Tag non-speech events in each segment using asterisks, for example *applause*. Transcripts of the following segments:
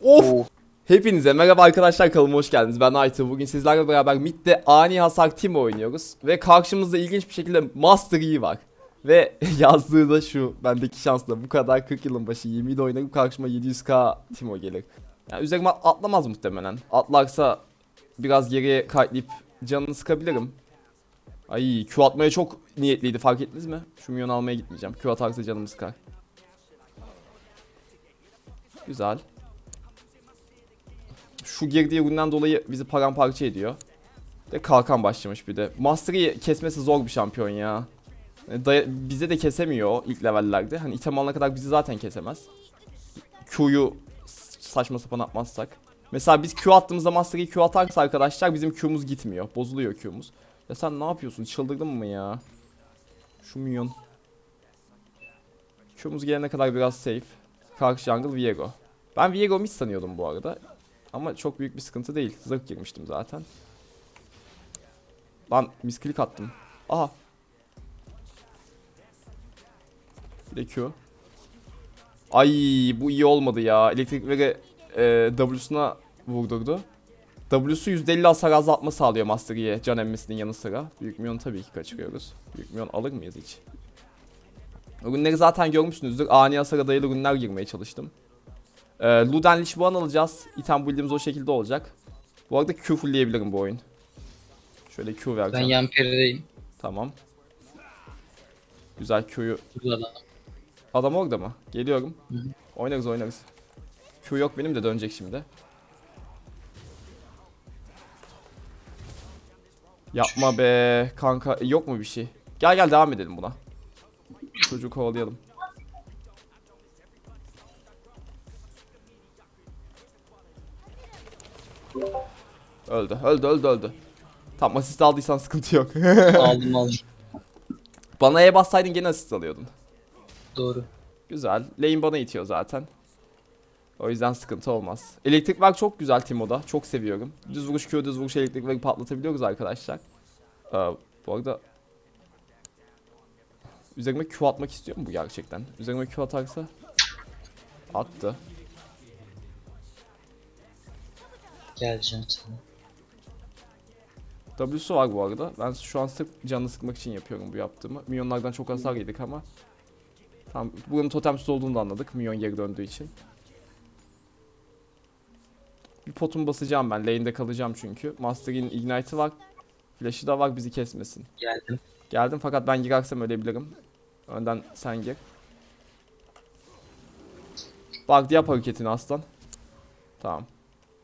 Of. Hepinize merhaba arkadaşlar kanalıma hoş geldiniz. Ben Aytu. Bugün sizlerle beraber Mid'de ani hasar team oynuyoruz. Ve karşımızda ilginç bir şekilde Master Yi var. Ve *laughs* yazdığı da şu. Bendeki şansla bu kadar 40 yılın başı 20'de oynarım karşıma 700k Timo gelir. Yani üzerime atlamaz muhtemelen. Atlarsa biraz geriye kayıtlayıp canını sıkabilirim. Ay Q atmaya çok niyetliydi fark ettiniz mi? Şu milyon almaya gitmeyeceğim. Q atarsa canımı sıkar. Güzel. Şu girdiği üründen dolayı bizi paramparça ediyor. De kalkan başlamış bir de. Master'ı kesmesi zor bir şampiyon ya. Yani daya- bize de kesemiyor ilk levellerde. Hani item alana kadar bizi zaten kesemez. Q'yu saçma sapan atmazsak. Mesela biz Q attığımızda Master'ı Q atarsa arkadaşlar bizim Q'muz gitmiyor. Bozuluyor Q'muz. Ya sen ne yapıyorsun? Çıldırdın mı ya? Şu minyon. Q'muz gelene kadar biraz safe. Karşı jungle Viego. Ben Viego mid sanıyordum bu arada. Ama çok büyük bir sıkıntı değil. Zırh girmiştim zaten. Lan misklik attım. Aha. Bir de Q. Ay bu iyi olmadı ya. Elektrikleri e, W'suna vurdurdu. W'su %50 hasar azaltma sağlıyor Master Yi'ye can emmesinin yanı sıra. Büyük Mion tabii ki kaçırıyoruz. Büyük Mion alır mıyız hiç? Ürünleri zaten görmüşsünüzdür. Ani hasara dayalı ürünler girmeye çalıştım. Ee, Luden Lich Buan alacağız. İtem build'imiz o şekilde olacak. Bu arada Q fullleyebilirim bu oyun. Şöyle Q Ben vereceğim. yan perideyim. Tamam. Güzel Q'yu. Adam orada mı? Geliyorum. Hı hı. Oynarız oynarız. Q yok benim de dönecek şimdi. Yapma be kanka yok mu bir şey? Gel gel devam edelim buna. Çocuğu kovalayalım. Öldü öldü öldü öldü. Tam asist aldıysan sıkıntı yok. *laughs* *laughs* Aldım aldım. Bana E bassaydın gene asist alıyordun. Doğru. Güzel. Lane bana itiyor zaten. O yüzden sıkıntı olmaz. Elektrik var çok güzel Timo'da. Çok seviyorum. Düz vuruş Q, düz vuruş elektrik var patlatabiliyoruz arkadaşlar. Ee, bu arada... Üzerime Q atmak istiyor mu bu gerçekten? Üzerime Q atarsa... Attı. Geleceğim sana. W'su var bu arada. Ben şu an sırf canını sıkmak için yapıyorum bu yaptığımı. Minyonlardan çok hasar yedik ama. Tam bunun totemsiz olduğunu da anladık. Minyon geri döndüğü için. Bir potum basacağım ben. Lane'de kalacağım çünkü. Master'in Ignite'ı var. Flash'ı da var bizi kesmesin. Geldim. Geldim fakat ben girersem ölebilirim. Önden sen gir. Bak yap hareketini aslan. Tamam.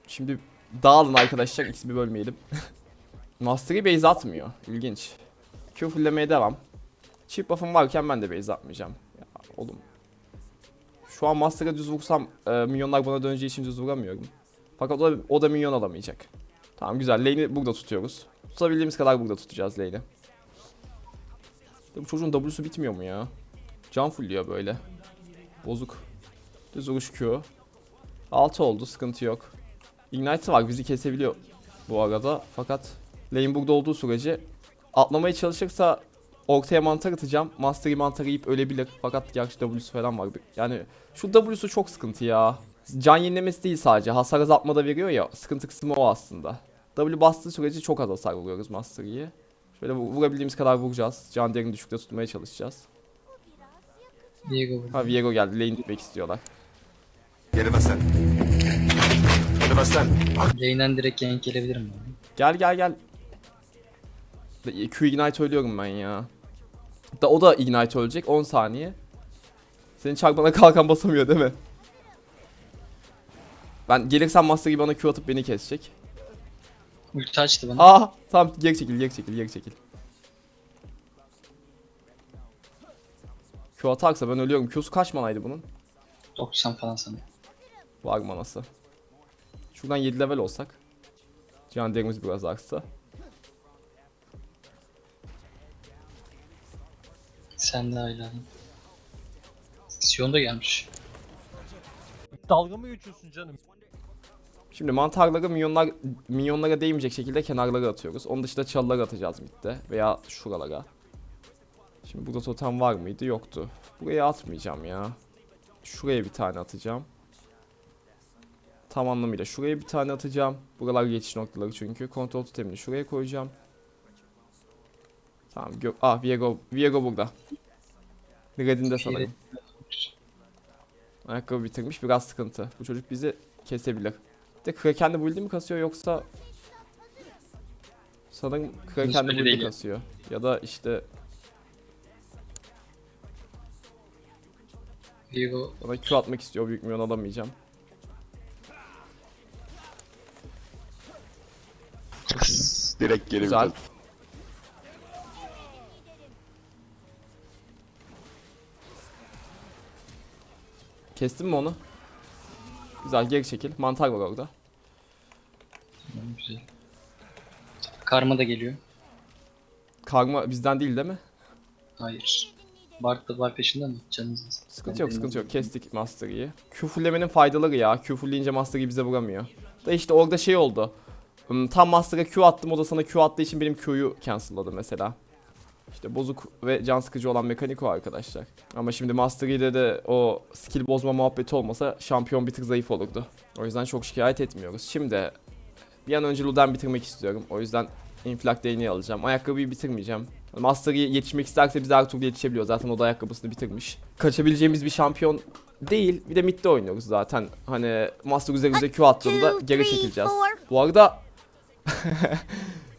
Şimdi dağılın arkadaşlar. İkisi bir bölmeyelim. *laughs* Mastery base atmıyor. İlginç. Q fulllemeye devam. Chip buff'ım varken ben de base atmayacağım. Ya oğlum. Şu an Master'a düz vursam e, minyonlar bana döneceği için düz vuramıyorum. Fakat o da, o da minyon alamayacak. Tamam güzel. Lane'i burada tutuyoruz. Tutabildiğimiz kadar burada tutacağız lane'i. Bu çocuğun W'su bitmiyor mu ya? Can fullüyor böyle. Bozuk. Düz vuruş Q. 6 oldu sıkıntı yok. Ignite var bizi kesebiliyor bu arada. Fakat lane burada olduğu sürece atlamaya çalışırsa ortaya mantar atacağım. Mastery mantarı yiyip ölebilir. Fakat gerçi W'su falan var. Yani şu W'su çok sıkıntı ya. Can yenilemesi değil sadece. Hasar azaltma da veriyor ya. Sıkıntı kısmı o aslında. W bastığı sürece çok az hasar vuruyoruz Mastery'ye. Şöyle vu- vurabildiğimiz kadar vuracağız. Can değerini düşükte tutmaya çalışacağız. Diego burada. Ha Viego geldi. Lane gitmek istiyorlar. Gelemezsen. Gelemezsen. Lane'den direkt gank gelebilir mi? Gel gel gel. Q Ignite ölüyorum ben ya. Da o da Ignite ölecek 10 saniye. Senin çarpmana *laughs* kalkan basamıyor değil mi? Ben gelirsem Master gibi bana Q atıp beni kesecek. Ulti açtı bana. Aa tamam geri çekil geri çekil geri çekil. Q atarsa ben ölüyorum. Q'su kaç manaydı bunun? 90 falan sanırım. Var manası. Şuradan 7 level olsak. Can değerimiz biraz artsa. Sen de adam. Sion da gelmiş. Dalga mı geçiyorsun canım? Şimdi mantarları minyonlar, minyonlara değmeyecek şekilde kenarlara atıyoruz. Onun dışında çalılara atacağız midde veya şuralara. Şimdi burada totem var mıydı? Yoktu. Buraya atmayacağım ya. Şuraya bir tane atacağım. tam anlamıyla. Şuraya bir tane atacağım. Buralar geçiş noktaları çünkü. Kontrol totemini şuraya koyacağım. Tamam. Gö ah Viego, Viego burada. Red'inde sanırım. Ayakkabı bitirmiş biraz sıkıntı. Bu çocuk bizi kesebilir. Bir de Kraken de build'i mi kasıyor yoksa Sanırım Kraken de belli build'i kasıyor. Ya da işte bana Q atmak istiyor. Büyük milyon alamayacağım. Direkt geri Güzel. vites. Kestin mi onu? Güzel geri çekil. Mantar var orada. Güzel. Karma da geliyor. Karma bizden değil değil mi? Hayır. Bart da var peşinde mi? Canınız. Sıkıntı yok sıkıntı yok. Kestik Master Yi'yi. Q fulllemenin faydaları ya. Q fullleyince Master Yi bize vuramıyor. Da işte orada şey oldu. Hmm, Tam Master'a Q attım o da sana Q attığı için benim Q'yu cancelladı mesela. İşte bozuk ve can sıkıcı olan mekanik o arkadaşlar. Ama şimdi Master Yi'de de o skill bozma muhabbeti olmasa şampiyon bir tık zayıf olurdu. O yüzden çok şikayet etmiyoruz. Şimdi bir an önce Luden bitirmek istiyorum. O yüzden Inflak değneği alacağım. Ayakkabıyı bitirmeyeceğim. Master Yi yetişmek isterse biz her türlü yetişebiliyor. Zaten o da ayakkabısını bitirmiş. Kaçabileceğimiz bir şampiyon değil. Bir de midde oynuyoruz zaten. Hani Master üzerimize Q attığında geri çekileceğiz. Bu arada *laughs*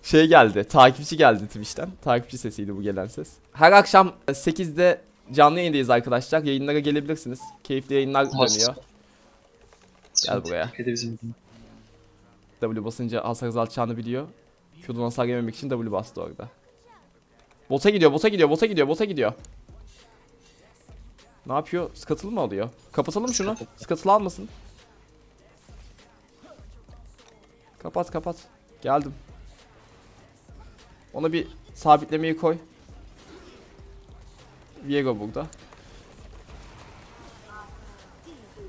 şey geldi. Takipçi geldi Twitch'ten. Takipçi sesiydi bu gelen ses. Her akşam 8'de canlı yayındayız arkadaşlar. Yayınlara gelebilirsiniz. Keyifli yayınlar dönüyor. Gel buraya. W basınca hasar azaltacağını biliyor. Q'dan hasar yememek için W bastı orada. Bota gidiyor, bota gidiyor, bota gidiyor, bota gidiyor. Ne yapıyor? Scuttle mı alıyor? Kapatalım şunu. Scuttle almasın. Kapat kapat. Geldim. Ona bir sabitlemeyi koy. Viego burada.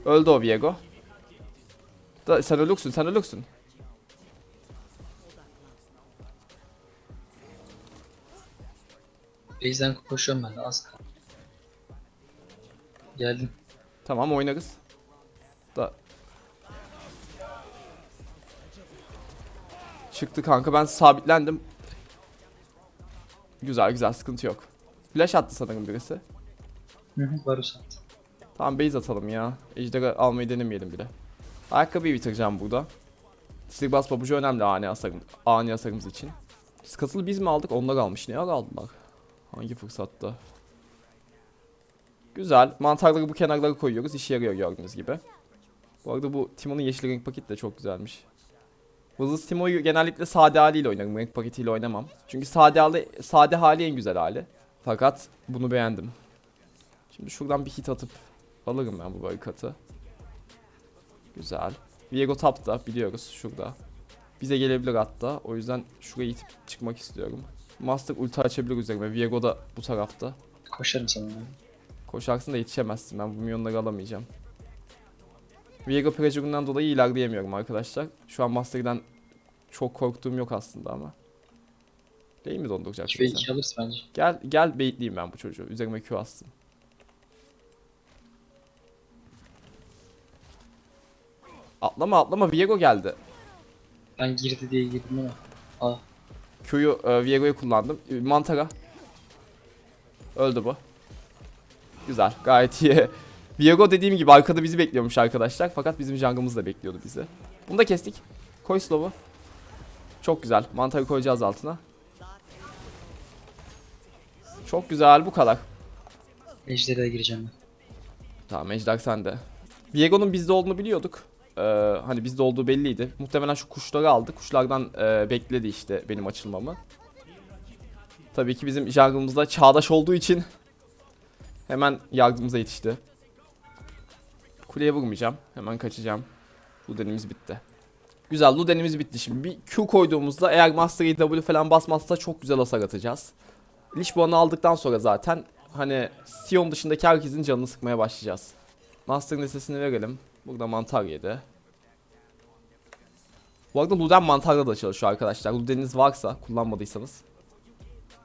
Öldü o Viego. Da sen ölüksün, sen ölüksün. Base'den koşuyorum ben de az kaldı. Geldim. Tamam oynarız. Da Çıktı kanka ben sabitlendim. Güzel güzel sıkıntı yok. Flash attı sanırım birisi. Hı hı. Varus attı. Tamam base atalım ya. Ejder'ı almayı denemeyelim bile. Ayakkabıyı bitireceğim burada. Sihirbaz pabucu önemli ani hasarım, ani hasarımız için. Scuttle'ı biz mi aldık? Onlar almış. Ne ara aldılar? Hangi fırsatta? Güzel. Mantarları bu kenarlara koyuyoruz. İşe yarıyor gördüğünüz gibi. Bu arada bu Timo'nun yeşil renk paketi de çok güzelmiş. Vızız Timo'yu genellikle sade haliyle oynarım. Renk paketiyle oynamam. Çünkü sade hali, sade hali en güzel hali. Fakat bunu beğendim. Şimdi şuradan bir hit atıp alırım ben bu barikatı. Güzel. Viego tapta biliyoruz şurada. Bize gelebilir hatta. O yüzden şuraya itip çıkmak istiyorum. Master ulti açabilir üzerime. Viego da bu tarafta. Koşarım sana. Koşarsın da yetişemezsin. Ben bu milyonları alamayacağım. Viego Prejur'undan dolayı ilerleyemiyorum arkadaşlar. Şu an Master'dan çok korktuğum yok aslında ama. Değil mi 2 donduracaksın ve sen? 2 alırız bence. Gel gel baitleyeyim ben bu çocuğu. Üzerime Q atsın. Atlama atlama Viego geldi. Ben girdi diye girdim ama. Aa. Q'yu e, Viego'yu kullandım. E, Mantara. Öldü bu. Güzel gayet iyi. Viego dediğim gibi arkada bizi bekliyormuş arkadaşlar. Fakat bizim jungle'ımız da bekliyordu bizi. Bunu da kestik. Koy slow'u. Çok güzel. Mantarı koyacağız altına. Çok güzel bu kadar. Ejder'e gireceğim ben. Tamam Ejder sende. Viego'nun bizde olduğunu biliyorduk. Ee, hani bizde olduğu belliydi. Muhtemelen şu kuşları aldı. Kuşlardan e, bekledi işte benim açılmamı. Tabii ki bizim jungle'ımızda çağdaş olduğu için hemen yardımımıza yetişti. Kuleye vurmayacağım. Hemen kaçacağım. Luden'imiz bitti. Güzel Luden'imiz bitti. Şimdi bir Q koyduğumuzda eğer Master Yi W falan basmazsa çok güzel hasar atacağız. Lich Bone'u aldıktan sonra zaten hani Sion dışındaki herkesin canını sıkmaya başlayacağız. Master'ın sesini verelim. Burada mantar yedi. Bu arada Luden mantarla da çalışıyor arkadaşlar. Luden'iniz varsa kullanmadıysanız.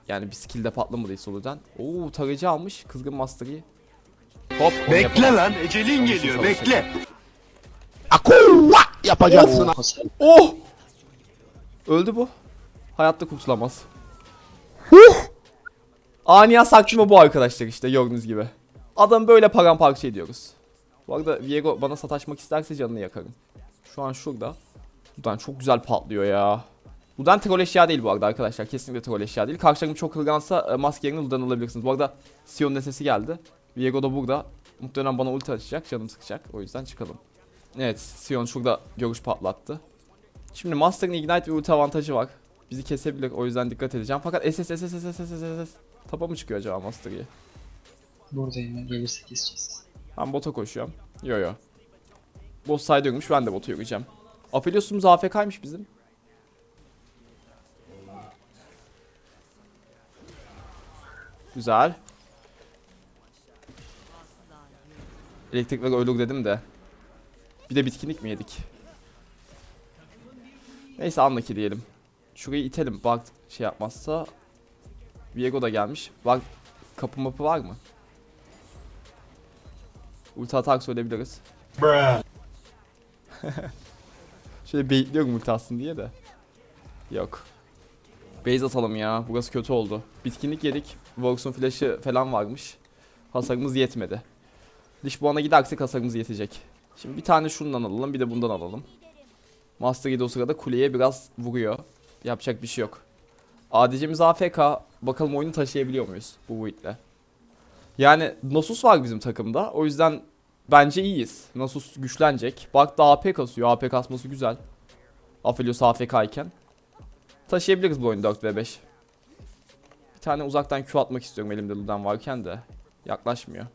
Yani bir skill'de patlamadıysa Luden. Oo tarayıcı almış. Kızgın Master'ı. Hop. onu Bekle yapamaz. lan ecelin geliyor bekle. Akua! Yapacaksın. Hasar. Oh! Öldü bu. Hayatta kurtulamaz. Huh! Ani saklama bu arkadaşlar işte gördüğünüz gibi. Adam böyle paramparça ediyoruz. Bu arada Viego bana sataşmak isterse canını yakarım. Şu an şurada. Buradan çok güzel patlıyor ya. Ludan troll eşya değil bu arada arkadaşlar. Kesinlikle troll eşya değil. Karşılarım çok kırgansa e, maske yerine Ludan alabilirsiniz. Bu arada Sion'un sesi geldi. Viego da burada. Muhtemelen bana ulti açacak. Canım sıkacak. O yüzden çıkalım. Evet Sion şurada görüş patlattı. Şimdi Master'ın Ignite ve ulti avantajı var. Bizi kesebilir o yüzden dikkat edeceğim. Fakat SS SS SS SS SS Tapa mı çıkıyor acaba Master Yi? Buradayım ben. Gelirse keseceğiz. Ben bota koşuyorum. Yo yo. Bot side yürümüş ben de bota yürüyeceğim. Aphelios'umuz AFK'ymış bizim. Güzel. Elektrikler ölür dedim de. Bir de bitkinlik mi yedik? Neyse anlaki diyelim. Şurayı itelim. Bak şey yapmazsa. Viego da gelmiş. Bak kapı mapı var mı? Ulti atak söyleyebiliriz. *laughs* Şöyle bekliyorum ulti atsın diye de. Yok. Base atalım ya. Burası kötü oldu. Bitkinlik yedik. Vox'un flash'ı falan varmış. Hasarımız yetmedi. Lishbone'a gidersek hasarımız yetecek. Şimdi bir tane şundan alalım bir de bundan alalım. Master Yi de o sırada kuleye biraz vuruyor. Yapacak bir şey yok. ADC'miz AFK. Bakalım oyunu taşıyabiliyor muyuz bu build'le. Yani Nasus var bizim takımda. O yüzden bence iyiyiz. Nasus güçlenecek. Bak da AP kasıyor. AP kasması güzel. Aphelios AFK iken. Taşıyabiliriz bu oyunu 4 ve 5. Bir tane uzaktan Q atmak istiyorum elimde Ludan varken de. Yaklaşmıyor.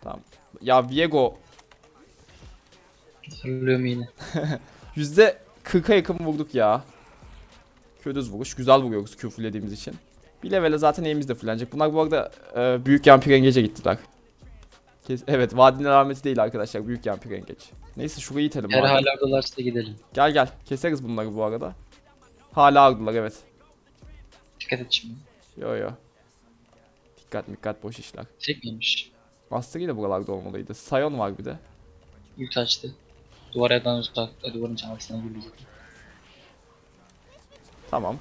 Tamam. Ya Viego Fırlıyorum yine. *laughs* %40'a yakın vurduk ya. Q düz vuruş. Güzel vuruyoruz Q fullediğimiz için. Bir levele zaten eğimiz de fullenecek. Bunlar bu arada e, büyük yan pirengece gittiler. Kes- evet vadinin alameti değil arkadaşlar. Büyük yan pirengeç. Neyse şurayı itelim. Eğer hala oradalarsa gidelim. Gel gel. Keseriz bunları bu arada. Hala ardılar evet. Dikkat et şimdi. Yo yo. Dikkat dikkat boş işler. Tek Master de buralarda olmalıydı. Sion var bir de. Ulti açtı. Duvardan uzak, duvarın çantasına girdi. Tamam.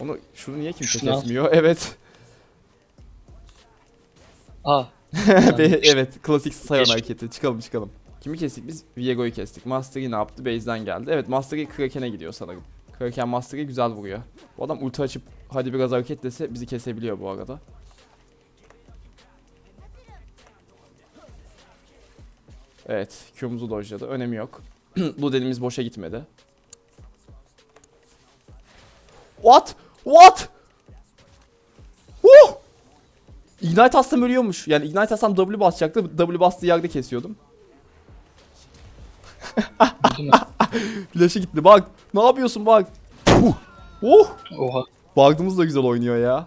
Onu şunu niye kimse Şunu al. kesmiyor? *laughs* Evet. Aa. *laughs* Evet klasik Sion Geç. hareketi. Çıkalım çıkalım. Kimi kestik biz? Viego'yu kestik. Master Yi ne yaptı? Base'den geldi. Evet Master Yi Kraken'e gidiyor sanırım. Kraken Master Yi güzel vuruyor. Bu adam ulti açıp hadi biraz hareket dese bizi kesebiliyor bu arada. Evet Q'muzu dojladı. Önemi yok. *clears throat* Luden'imiz boşa gitmedi. What? What? Huh! Ignite atsam ölüyormuş. Yani Ignite atsam W basacaktı. W bastığı yerde kesiyordum. *laughs* Flash'e gitti bak. Ne yapıyorsun bak. Huh. Oh. Oha. Bardımız da güzel oynuyor ya.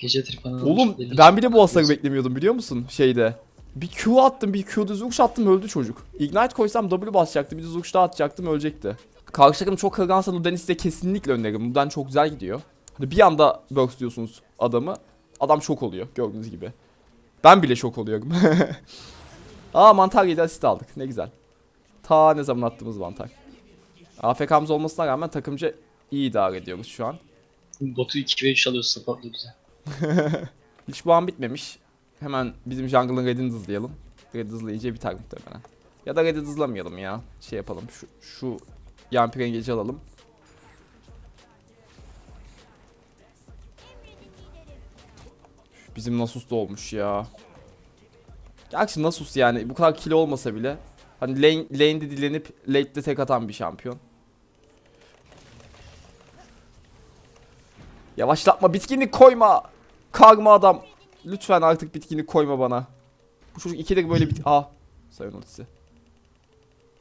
Gece tripanı Oğlum ben bile bu hasarı beklemiyordum biliyor musun şeyde. Bir Q attım, bir Q düz vuruş attım öldü çocuk. Ignite koysam W basacaktı, bir düz vuruş daha atacaktım ölecekti. Karşı takım çok kırgansa Luden'i size kesinlikle öneririm. Luden çok güzel gidiyor. Hani bir anda burst diyorsunuz adamı. Adam şok oluyor gördüğünüz gibi. Ben bile şok oluyorum. *laughs* Aa mantar yedi asist aldık ne güzel. Ta ne zaman attığımız mantar. AFK'mız olmasına rağmen takımca iyi idare ediyoruz şu an. Botu 2 ve 3 alıyorsun supportlu güzel. *laughs* Hiç bu an bitmemiş. Hemen bizim jungle'ın redini hızlayalım. Red hızlayınca biter muhtemelen. Ya da red'i hızlamayalım ya. Şey yapalım. Şu, şu yan prengeci alalım. Bizim Nasus da olmuş ya. Gerçi Nasus yani bu kadar kilo olmasa bile hani lane, lane'de dilenip late'de tek atan bir şampiyon. Yavaşlatma bitkinlik koyma. Karma adam. Lütfen artık bitkinlik koyma bana. Bu çocuk ikidir böyle bit... Ah. Sayın ultisi.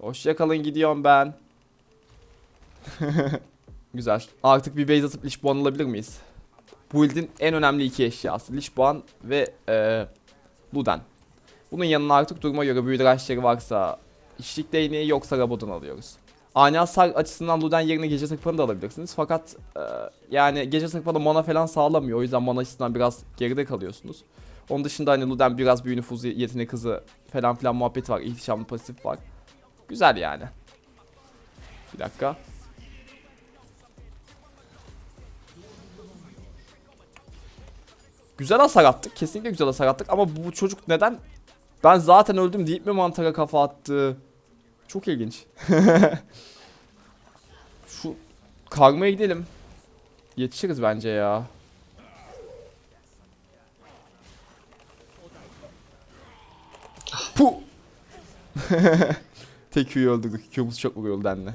Hoşçakalın gidiyorum ben. *laughs* Güzel. Artık bir base atıp Lichboan alabilir miyiz? Bu build'in en önemli iki eşyası. Lichboan ve eee Luden. Bunun yanına artık duruma göre büyü rush'ları varsa işlik değneği yoksa Rabodon alıyoruz. Ani hasar açısından Luden yerine gece sırpanı da alabilirsiniz. Fakat e, yani gece sırpanı mana falan sağlamıyor. O yüzden mana açısından biraz geride kalıyorsunuz. Onun dışında hani Luden biraz büyü nüfuzu yetenek hızı falan filan muhabbeti var. İhtişamlı pasif var. Güzel yani. Bir dakika. Güzel hasar attık. Kesinlikle güzel hasar attık ama bu çocuk neden ben zaten öldüm deyip mi mantara kafa attı? Çok ilginç. *laughs* Şu karmaya gidelim. Yetişiriz bence ya. Puh. *laughs* Tek Q'yu öldürdük. Q'muz çok vuruyor denli.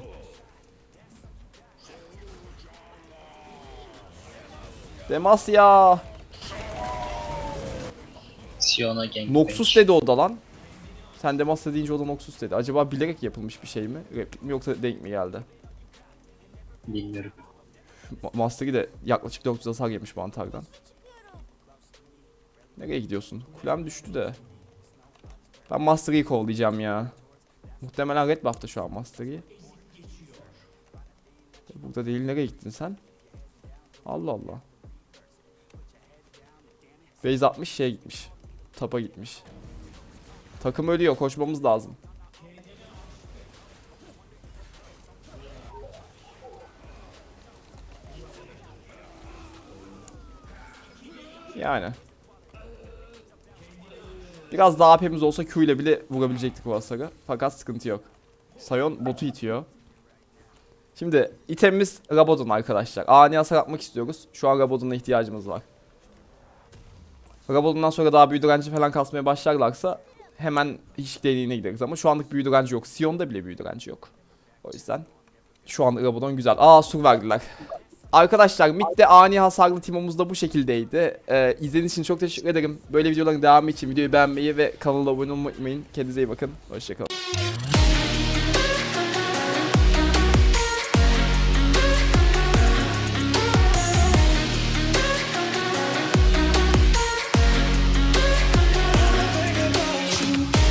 Demasya. Sion'a gank. Noxus dedi o da lan. Sen Demasya deyince o da Noxus dedi. Acaba bilerek yapılmış bir şey mi? Replik mi yoksa denk mi geldi? Bilmiyorum. Ma- Master'i de yaklaşık 400 hasar yemiş mantardan. Nereye gidiyorsun? Kulem düştü de. Ben Master'ı kovalayacağım ya. Muhtemelen red buff'ta şu an Master'ı. Burada değil nereye gittin sen? Allah Allah. Base 60 şeye gitmiş. Tapa gitmiş. Takım ölüyor koşmamız lazım. Yani. Biraz daha AP'miz olsa Q ile bile vurabilecektik bu hasarı. Fakat sıkıntı yok. Sion botu itiyor. Şimdi itemimiz Rabadon arkadaşlar. Ani hasar atmak istiyoruz. Şu an Rabadon'a ihtiyacımız var. Rabadon'dan sonra daha büyü direnci falan kasmaya başlarlarsa hemen hiç deliğine gideriz ama şu anlık büyü direnci yok. Sion'da bile büyü direnci yok. O yüzden şu an Rabadon güzel. Aa sur verdiler. Arkadaşlar midde ani hasarlı timomuz da bu şekildeydi. Ee, izlediğiniz için çok teşekkür ederim. Böyle videoların devamı için videoyu beğenmeyi ve kanala abone olmayı unutmayın. Kendinize iyi bakın. Hoşçakalın.